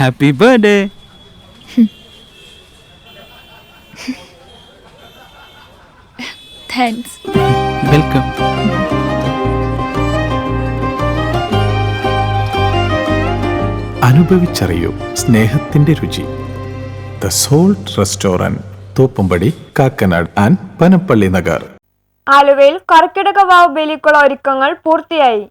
Happy birthday thanks welcome അനുഭവിച്ചറിയൂ സ്നേഹത്തിന്റെ രുചി. The salt restaurant Thoppumpady Kakkanad and Panampilly Nagar. ആലുവയിൽ കർക്കിടക വാവ് ബലിക്കുള്ള ഒരുക്കങ്ങൾ പൂർത്തിയായി.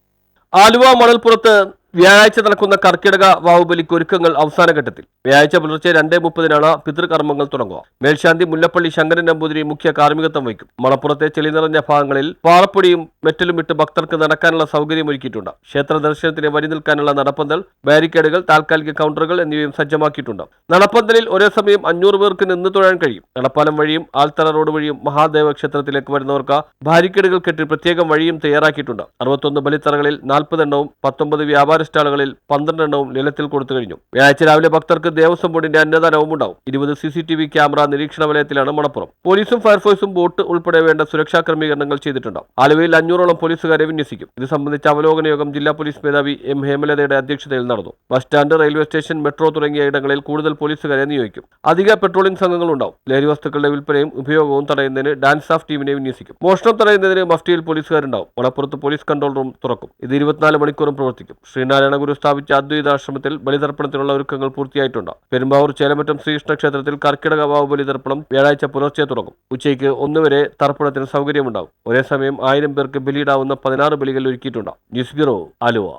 ആലുവ മണൽപ്പുറത്ത് വ്യാഴാഴ്ച നടക്കുന്ന കർക്കിടക വാവുബലിക്ക് ഒരുക്കങ്ങൾ അവസാന ഘട്ടത്തിൽ. വ്യാഴാഴ്ച പുലർച്ചെ രണ്ടേ മുപ്പതിനാണ് പിതൃകർമ്മങ്ങൾ തുടങ്ങുക. മേൽശാന്തി മുല്ലപ്പള്ളി ശങ്കരൻ നമ്പൂതിരി മുഖ്യ കാർമ്മികത്വം വഹിക്കും. മണപ്പുറത്തെ ചെളി നിറഞ്ഞ ഭാഗങ്ങളിൽ പാറപ്പൊടിയും മെറ്റലും ഇട്ട് ഭക്തർക്ക് നടക്കാനുള്ള സൗകര്യം ഒരുക്കിയിട്ടുണ്ട്. ക്ഷേത്ര ദർശനത്തിന് വരി നിൽക്കാനുള്ള നടപ്പന്തൽ ബാരിക്കേഡുകൾ താൽക്കാലിക കൗണ്ടറുകൾ എന്നിവയും സജ്ജമാക്കിയിട്ടുണ്ട്. നടപ്പന്തലിൽ ഒരേ സമയം അഞ്ഞൂറ് പേർക്ക് നിന്ന് തൊഴാൻ കഴിയും. നടപ്പാലം വഴിയും ആൽത്തറ റോഡ് വഴിയും മഹാദേവ ക്ഷേത്രത്തിലേക്ക് വരുന്നവർക്ക് ബാരിക്കേഡുകൾ കെട്ടി പ്രത്യേകം വഴിയും തയ്യാറാക്കിയിട്ടുണ്ട്. അറുപത്തൊന്ന് ബലിത്തറകളിൽ നാൽപ്പതെണ്ണവും പത്തൊമ്പത് വ്യാപാര സ്റ്റാളുകളിൽ പന്ത്രണ്ടെണ്ണവും നിലത്തിൽ കൊടുത്തു കഴിഞ്ഞു. വ്യാഴാഴ്ച രാവിലെ ഭക്തർക്ക് ദേവസ്വം ബോർഡിന്റെ അന്നദാനവും ഉണ്ടാവും. ഇരുപത് C C T V camera നിരീക്ഷണ വലയത്തിലാണ് മണപ്പുറം. പോലീസും ഫയർഫോഴ്സും ബോട്ട് ഉൾപ്പെടെ വേണ്ട സുരക്ഷാ ക്രമീകരണങ്ങൾ ചെയ്തിട്ടുണ്ട് ആലുവയിൽ അഞ്ഞൂറോളം പോലീസുകാരെ വിന്യസിക്കും. ഇത് സംബന്ധിച്ച അവലോകന യോഗം ജില്ലാ പോലീസ് മേധാവി എം ഹേമലതയുടെ അധ്യക്ഷതയിൽ നടന്നു. Bus stand railway station metro തുടങ്ങിയ ഇടങ്ങളിൽ കൂടുതൽ പോലീസുകാരെ നിയോഗിക്കും. അധിക പെട്രോളിംഗ് സംഘങ്ങൾ ഉണ്ടാവും ലഹരി വസ്തുക്കളുടെ വിൽപ്പനയും ഉപയോഗവും തടയുന്നതിന് ഡാൻസ് ഓഫ് ടീമിനെ വിന്യസിക്കും. മോഷണം തടയുന്നതിന് മഫ്റ്റിയിൽ പോലീസുകാരുണ്ടാവും. മണപ്പുറത്ത് പോലീസ് കൺട്രോൾ റൂം തുറക്കും. ഇത് ഇരുപത്തിനാല് മണിക്കൂറും പ്രവർത്തിക്കും. ശ്രീനാരായണ ഗുരു സ്ഥാപിച്ച അദ്വൈതാശ്രമത്തിൽ ബലിതർപ്പണത്തിനുള്ള ഒരുക്കങ്ങൾ പൂർത്തിയായിട്ടുണ്ട്. പെരുമ്പാവൂർ ചേലമറ്റം ശ്രീകൃഷ്ണ ക്ഷേത്രത്തിൽ കർക്കിടക വാവ് ബലിതർപ്പണം വ്യാഴാഴ്ച പുലർച്ചെ തുടങ്ങും. ഉച്ചയ്ക്ക് ഒന്നുവരെ തർപ്പണത്തിന് സൗകര്യമുണ്ടാകും. ഒരേ സമയം ആയിരം പേർക്ക് ബലിയിടാവുന്ന പതിനാറ് ബലികൾ ഒരുക്കിയിട്ടുണ്ട്. News bureau Aluva.